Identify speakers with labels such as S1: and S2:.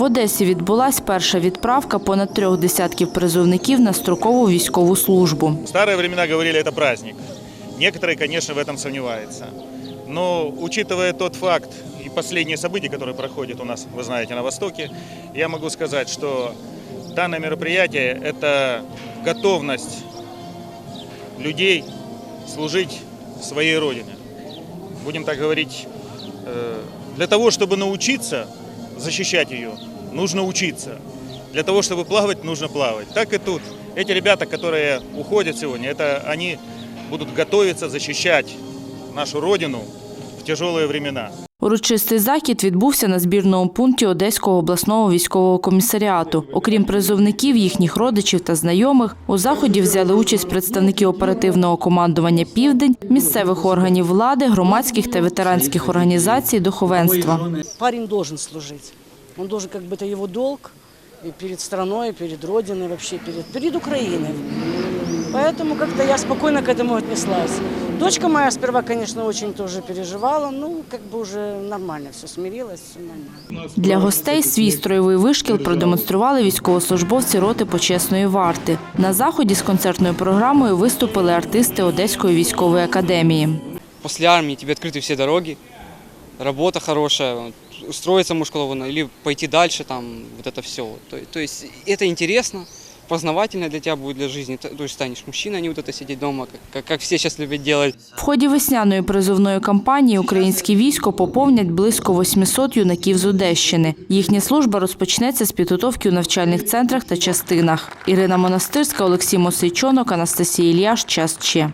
S1: В Одесі відбулась перша відправка понад трьох десятків призовників на строкову військову службу.
S2: В старые времена говорили, это праздник. Некоторые, конечно, в этом сомневаются. Но учитывая тот факт и последние события, которые проходят у нас, вы знаете, на Востоке, я могу сказать, что данное мероприятие – это готовность людей служить своей Родине. Будем так говорить, э, для того, чтобы научиться защищать ее, нужно учиться. Для того, чтобы плавать, нужно плавать. Так и тут. Эти ребята, которые уходят сегодня, это они будут готовиться защищать нашу Родину в тяжелые времена.
S1: Урочистий захід відбувся на збірному пункті Одеського обласного військового комісаріату. Окрім призовників, їхніх родичів та знайомих, у заході взяли участь представники оперативного командування Південь, місцевих органів влади, громадських та ветеранських організацій духовенства.
S3: Парень должен служить. Он должен, как бы это его долг и перед страной, и перед Родиной, вообще перед, перед Украиной. Поэтому как-то я спокойно к этому отнеслась. Дочка моя сперва, конечно, очень тоже переживала, ну, как бы уже нормально все, смирилась, все нормально.
S1: Для гостей свій строєвий вишкіл продемонстрували військовослужбовці роти почесної варти. На заході з концертною програмою виступили артисти Одеської військової академії.
S4: После армии тебе открыты все дороги, работа хорошая, вот, устроиться можешь колованно или пойти дальше, там, вот это все. То, то есть это интересно, познавательно для тебя будет для жизни. Т- То есть станешь мужчиной, а не вот это сидеть дома, как, как, как все сейчас любят делать.
S1: В ході весняної призовної кампанії українське військо поповнять близько 800 юнаків з Одещини. Їхня служба розпочнеться з підготовки у навчальних центрах та частинах. Ірина Монастирська, Олексій Мосейчонок, Анастасія Ільяш. Час Че.